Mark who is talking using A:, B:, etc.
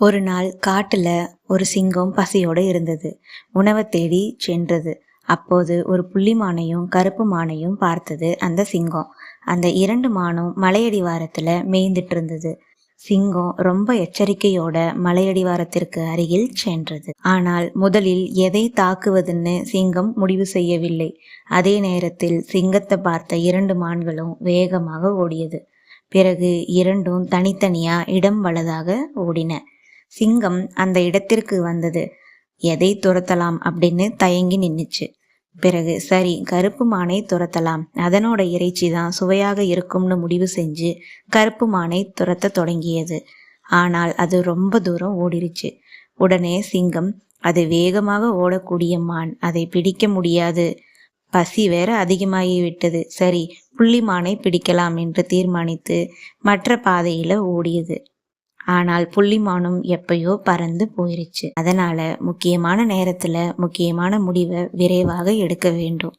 A: ஒரு நாள் காட்டுல ஒரு சிங்கம் பசியோடு இருந்தது. உணவை தேடி சென்றது. அப்போது ஒரு புள்ளி மானையும் கருப்பு மானையும் பார்த்தது அந்த சிங்கம். அந்த இரண்டு மானும் மலையடிவாரத்துல மேய்ந்துட்டு இருந்தது சிங்கம் ரொம்ப எச்சரிக்கையோட மலையடிவாரத்திற்கு அருகில் சென்றது. ஆனால் முதலில் எதை தாக்குவதுன்னு சிங்கம் முடிவு செய்யவில்லை. அதே நேரத்தில் சிங்கத்தை பார்த்த இரண்டு மான்களும் வேகமாக ஓடியது. பிறகு இரண்டும் தனித்தனியா இடம் வலதாக ஓடின. சிங்கம் அந்த இடத்திற்கு வந்தது. எதை துரத்தலாம்? அப்படின்னு தயங்கி நின்றுச்சு பிறகு சரி கருப்பு மானை துரத்தலாம். அதனோட இறைச்சி தான் சுவையாக இருக்கும்னு முடிவு செஞ்சு கருப்பு மானை துரத்த தொடங்கியது. ஆனால் அது ரொம்ப தூரம் ஓடிருச்சு. உடனே சிங்கம் அது வேகமாக ஓடக்கூடிய மான். அதை பிடிக்க முடியாது. பசி வேற அதிகமாகி விட்டது. சரி புள்ளி மானை பிடிக்கலாம் என்று தீர்மானித்து மற்ற பாதையில ஓடியது. ஆனால் புள்ளிமானும் எப்பயோ பறந்து போயிருச்சு. அதனால முக்கியமான நேரத்துல முக்கியமான முடிவை விரைவாக எடுக்க வேண்டும்.